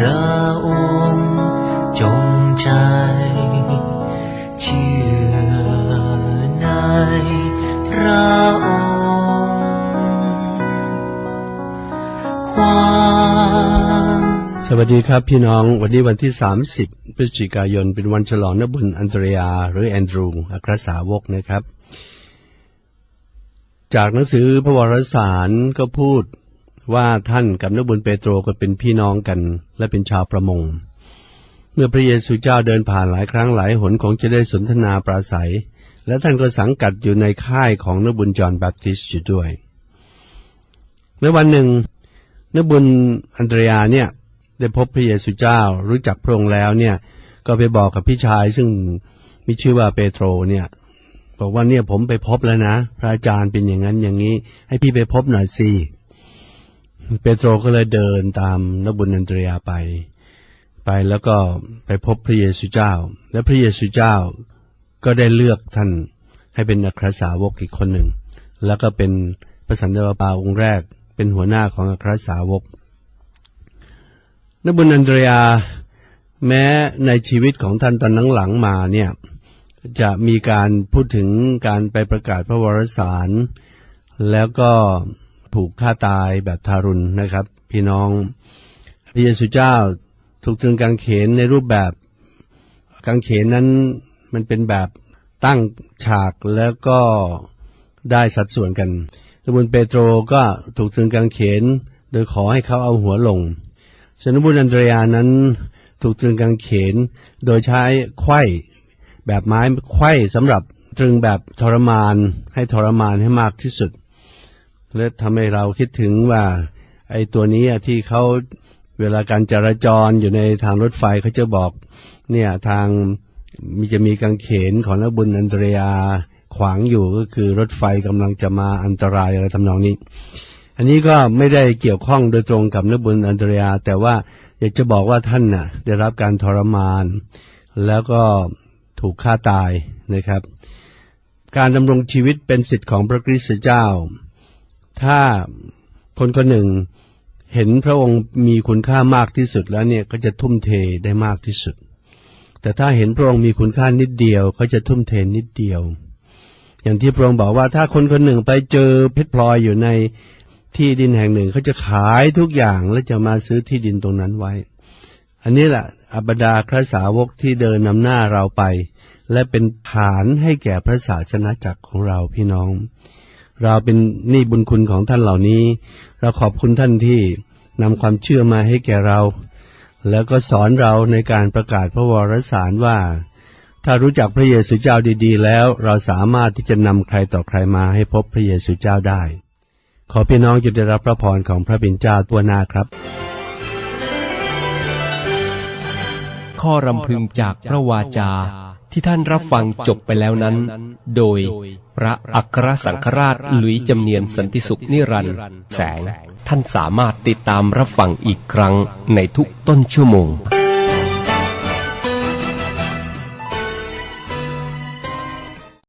ระองค์จงใจ เชื่อในพระองค์ ความสวัสดีครับพี่น้องวันนี้วันที่ 30 พฤศจิกายน เป็นวันฉลองนบุญอันเตรียา หรือแอนดรูอัครสาวกนะครับ จากหนังสือพระวรสารก็พูด ว่าท่านกับนบุญเปโตรก็เป็นพี่น้องกัน และเป็นชาวประมง เมื่อพระเยซูเจ้าเดินผ่านหลายครั้งหลายหนคงจะได้สนทนาปราศัย และท่านก็สังกัดอยู่ในค่ายของนบุญจอห์นแบปติสต์อยู่ด้วยในวันหนึ่งนบุญอันเดรียเนี่ยได้พบพระเยซูเจ้ารู้จักพระองค์แล้วเนี่ยก็ไปบอกกับพี่ชายซึ่งมีชื่อว่าเปโตรเนี่ยบอกว่าเนี่ยผมไปพบแล้วนะ พระอาจารย์เป็นอย่างนั้นอย่างนี้ ให้พี่ไปพบหน่อยสิ เปโตรก็เลยเดินตามนบุญอันเดรียาไป ไปแล้วก็ไปพบพระเยซูเจ้า และพระเยซูเจ้าก็ได้เลือกท่านให้เป็นอัครสาวกอีกคนหนึ่ง แล้วก็เป็นพระสันตะปาองค์แรก เป็นหัวหน้าของอัครสาวก นบุญอันเดรียาแม้ในชีวิตของท่านตอนหลังๆมาเนี่ยจะมีการพูดถึงการไปประกาศพระวรสาร แล้วก็ ถูกฆ่าตายแบบทารุณนะครับ พี่น้องพระเยซูเจ้าถูกตรึงกางเขนในรูปแบบกางเขนนั้นมันเป็นแบบตั้งฉากแล้วก็ได้สัดส่วนกันนบุญเปโตรก็ถูกตรึงกางเขน โดยขอให้เขาเอาหัวลงสนบุญอันเดรียานั้นถูกตรึงกางเขน โดยใช้ไข้แบบไม้ไข้สำหรับตรึงแบบทรมานให้ทรมานให้มากที่สุด และทำให้เราคิดถึงว่า ไอ้ตัวนี้ที่เขาเวลาการจราจรอยู่ในทางรถไฟเขาจะบอก เนี่ยทางมีจะมีกางเขนของนบุญอันเดรียาขวางอยู่ก็คือรถไฟกำลังจะมาอันตรายอะไรทำนองนี้ อันนี้ก็ไม่ได้เกี่ยวข้องโดยตรงกับนบุญอันเดรียา แต่ว่าอยากจะบอกว่าท่านน่ะ ได้รับการทรมาน แล้วก็ถูกฆ่าตายนะครับ การดำรงชีวิตเป็นสิทธิ์ของพระคริสต์เจ้า ถ้าคนคนหนึ่งเห็นพระองค์มีคุณค่ามากที่สุดแล้วเนี่ยก็จะทุ่มเทได้มากที่สุด แต่ถ้าเห็นพระองค์มีคุณค่านิดเดียวเขาจะทุ่มเทนิดเดียว อย่างที่พระองค์บอกว่าถ้าคนคนหนึ่งไปเจอเพชรพลอยอยู่ในที่ดินแห่งหนึ่งเขาจะขายทุกอย่างแล้วจะมาซื้อที่ดินตรงนั้นไว้ อันนี้แหละอับดาพระสาวกที่เดินนำหน้าเราไป และเป็นฐานให้แก่พระศาสนาจักรของเราพี่น้อง เราเป็นหนี้บุญคุณของท่านเหล่านี้ เราขอบคุณท่านที่นำความเชื่อมาให้แก่เรา แล้วก็สอนเราในการประกาศพระวรสารว่า ถ้ารู้จักพระเยซูเจ้าดีๆ แล้ว เราสามารถที่จะนำใครต่อใครมาให้พบพระเยซูเจ้าได้ ขอพี่น้องจะได้รับพระพรของพระบิดเจ้าตัวหน้าครับ ข้อรำพึงจากพระวาจา ที่ท่านรับฟังจบไปแล้วนั้น โดยพระอัครสังฆราชหลุยจำเนียนสันติสุขนิรันดร์แสง ท่านสามารถติดตามรับฟังอีกครั้งในทุกต้นชั่วโมง